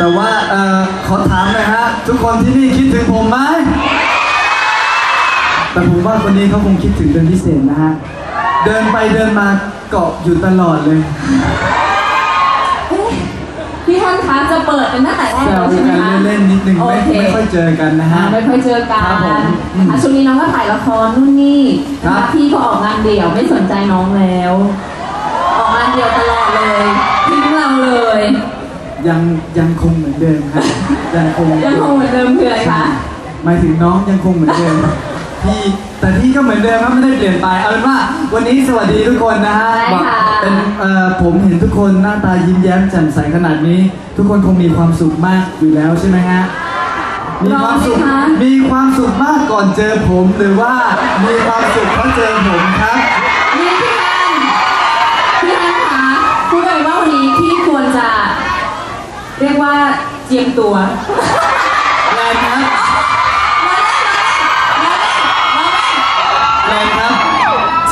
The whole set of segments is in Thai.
แต่ว่าเอ่อขอถามหน่อยฮะ ทุกคนที่นี่คิดถึงผมไหม แต่ผมว่าคนนี้เขาคงคิดถึงเป็นพิเศษนะฮะ เดินไปเดินมาเกาะอยู่ตลอดเลย เอ๊ะพี่ท่านคะจะเปิดเป็นตั้งแต่แรกแซแล้ววใช่ไหมกันคะเล่นๆนิดนึงโอไม่เคไม่ค่อยเจอกันนะฮะ อ่าไม่ค่อยเจอกัครับผมนอืมนะคะช่วงนี้น้องก็ถ่ายละครนู่นนี่นะครัคะบพี่ก็ออกงานเดี่ยวไม่สนใจน้องแล้ว ออกงานเดี่ยวตลอดเลยทิ้งเราเลย ยังยังคงเหมือนเดิมครับ ยังคงยังคงเหมือนเดิมคืออะไรคะหมายถึงน้องยังคงเหมือนเดิมพี่แต่พี่ก็เหมือนเดิมครับไม่ได้เปลี่ยนไปเอาเป็นว่า วันนี้สวัสดีทุกคนนะฮะใช่ค่ะเป็นเอ่อผมเห็นทุกคนหน้าตายิ้มแย้มแจ่มใสขนาดนี้ ทุกคนคงมีความสุขมากอยู่แล้วใช่ไหมฮะมีความสุขรอไหมคะมีความสุขมากก่อนเจอผมหรือว่ามีความสุขเพราะเจอผมครับ เรียกว่าเจียมตัวแรงครับแรงครับ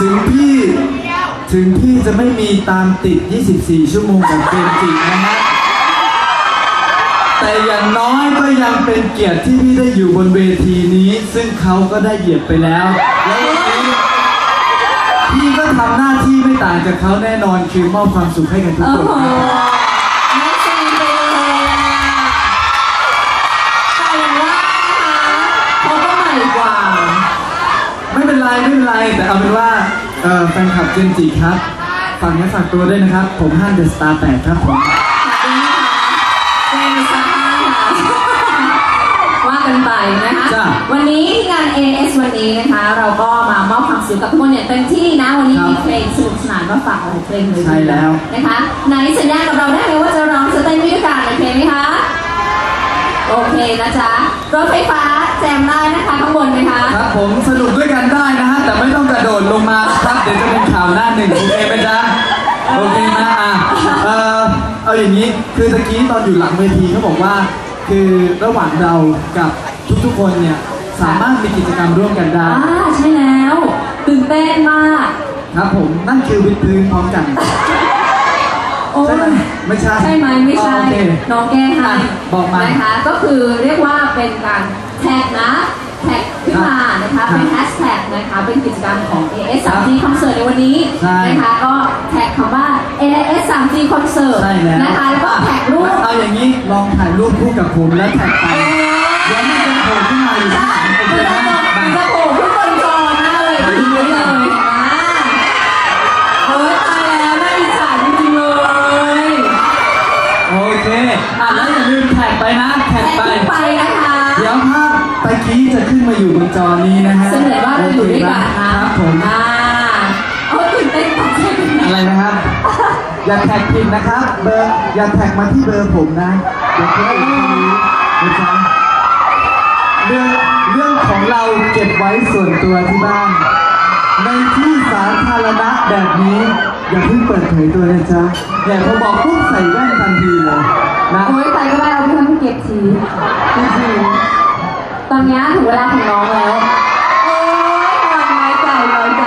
ถึงพี่ ถึงพี่จะไม่มีตามติด 24 ชั่วโมงของเกมจินะฮะ แต่อย่างน้อยก็ยังเป็นเกียรติที่พี่ได้อยู่บนเวทีนี้ ซึ่งเขาก็ได้เหยียบไปแล้ว แล้ววันนี้พี่ก็ทำหน้าที่ไม่ต่างจากเขาแน่นอนคือมอบความสุขให้กับทุกโอ้คนโหไม่ ไม่เป็นไรไม่เป็นไรแต่เอาเป็นว่าเอ่อแฟนคลับเจนจิครับฝากเนื้อฝากตัวด้วยนะครับ ผมฮันเดอะสตาร์แปดครับผมขอบคุณนะคะเป็นสาค่ะว่ากันไปนะคะจ้ะวันนี้ที่งาน AS วันนี้นะคะ เราก็มามอบความสุขกับทุกคนอย่างเต็มที่นะวันนี้ครับมีเพลงสนุกสนานมาฝากหลายเพลงเลยใช่แล้ว นะคะไหนสัญญากับเราได้ไหมว่าจะร้องจะเต้นด้วยกันโอเคไหมคะโอเคนะจ๊ะรถไฟฟ้า แจมได้นะคะข้างบนไหมคะ ครับผมสนุกด้วยกันได้นะฮะแต่ไม่ต้องกระโดดลงมาครับเดี๋ยวจะเป็นข่าวหน้าหนึ่งโอเคไหมจ๊ะโอเคนะอะเออเอาอย่างนี้คือตะกี้ตอนอยู่หลังเวทีเขาบอกว่า คือระหว่างเรากับทุกๆคนเนี่ยสามารถมีกิจกรรมร่วมกันได้ อ่าใช่แล้ว ตื่นเต้นมาก ครับผมนั่นคือวิดพื้นพร้อมกันโอ้ ใช่ไหมยไม่ใช่ ใช่ไหมไม่ใช่อ๋อโอเคน้องแก้ให้บอกมานะคะก็คือเรียกว่าเป็นการแท็กนะแท็กขึ้นมานะคะครับเป็นแฮชแท็กนะคะเป็นกิจกรรมของ AS 3G Concert ในวันนี้ใช่นะคะก็แท็กคำว่า AS 3G Concert ใช่แล้ว นะคะแล้วก็แท็กรูปเอาอย่างนี้ลองถ่ายรูปคู่กับผมแล้วแท็กไปเดี๋ยวมันจะโผล่ขึ้นมาอยู่ข้างหลังโอเคมัน เคอะแล้วอย่าลืมแท็กไปนะแท็กแท็กไปขึ้นไปนะคะ เดี๋ยวภาพตะกี้จะขึ้นมาอยู่บนจอนี้นะฮะเสมือนว่าเราอยู่ด้วยกันนะครับผมอ่าโอ้ยตื่นเต้นตกใจอะไรนะครับ อย่าแท็กผิดนะครับ เบอร์อย่าแท็กมาที่เบอร์ผมนะเดี๋ยวคนอื่นเขารู้นะจ๊ะเรื่องเรื่องของเราเก็บไว้ส่วนตัวที่บ้าน ในที่สาธารณะแบบนี้ อย่าเพิ่งเปิดเผยตัวนะจ๊ะเนี่ยพอบอกปุ๊บใส่แว่นทันทีเลยนะโอ้ยไปก็ได้เอาไปทำให้เก็บทีจริงๆตอนนี้ถึงเวลาของน้องแล้วโอ้ยน้อยใจน้อยใจ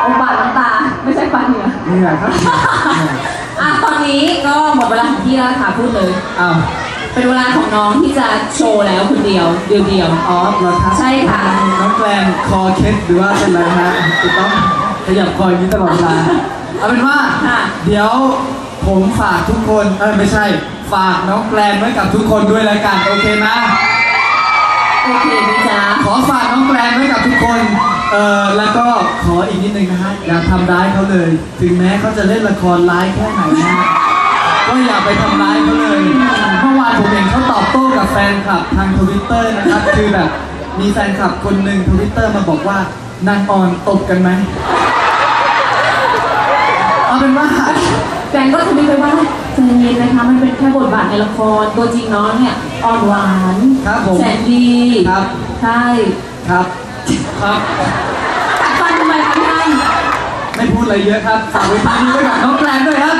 โอ้บาดน้ำตาไม่ใช่ปาดเหงื่อนี่แหละครับเนี่ยอะตอนนี้ก็หมดเวลาของพี่แล้วค่ะพูดเลยอ้าวเป็นเวลาของน้องที่จะโชว์แล้วคนเดียวเดียวเดียวอ๋อเหรอครับใช่ค่ะน้องแกลนคอเคล็ดหรือว่าเป็นไรฮะจะต้องขยับคออย่างนี้ตลอดเวลา เอาเป็นว่าค่ะเดี๋ยวผมฝากทุกคนเออไม่ใช่ ฝากน้องแกลนไว้กับทุกคนด้วยแล้วกันโอเคไหมโอเคไหมจ๊ะขอฝากน้องแกลนไว้กับทุกคนเออแล้วก็ขออีกนิดนึงนะฮะอย่าทำร้ายเขาเลย ถึงแม้เขาจะเล่นละครร้ายแค่ไหนนะฮะก็อย่าไปทำร้ายเขาเลยเมื่อวานผมเห็นเขาตอบโต้กับแฟนคลับทางทวิตเตอร์นะครับ คือแบบมีแฟนคลับคนหนึ่งทวิตเตอร์มาบอกว่านางออนตบกันไหม เอาเป็นว่าแฟนก็ทำไปว่าใจเย็นนะคะมันเป็นแค่บทบาทในละครตัวจริงน้องเนี่ยอ่อนหวานครับผมแสนดีครับ ใช่ครับครับกัดฟันทำไมคะพี่ท่านไม่พูดอะไรเยอะครับฝากไว้ที่นี้ไว้กับน้องแกลนด้วยครับ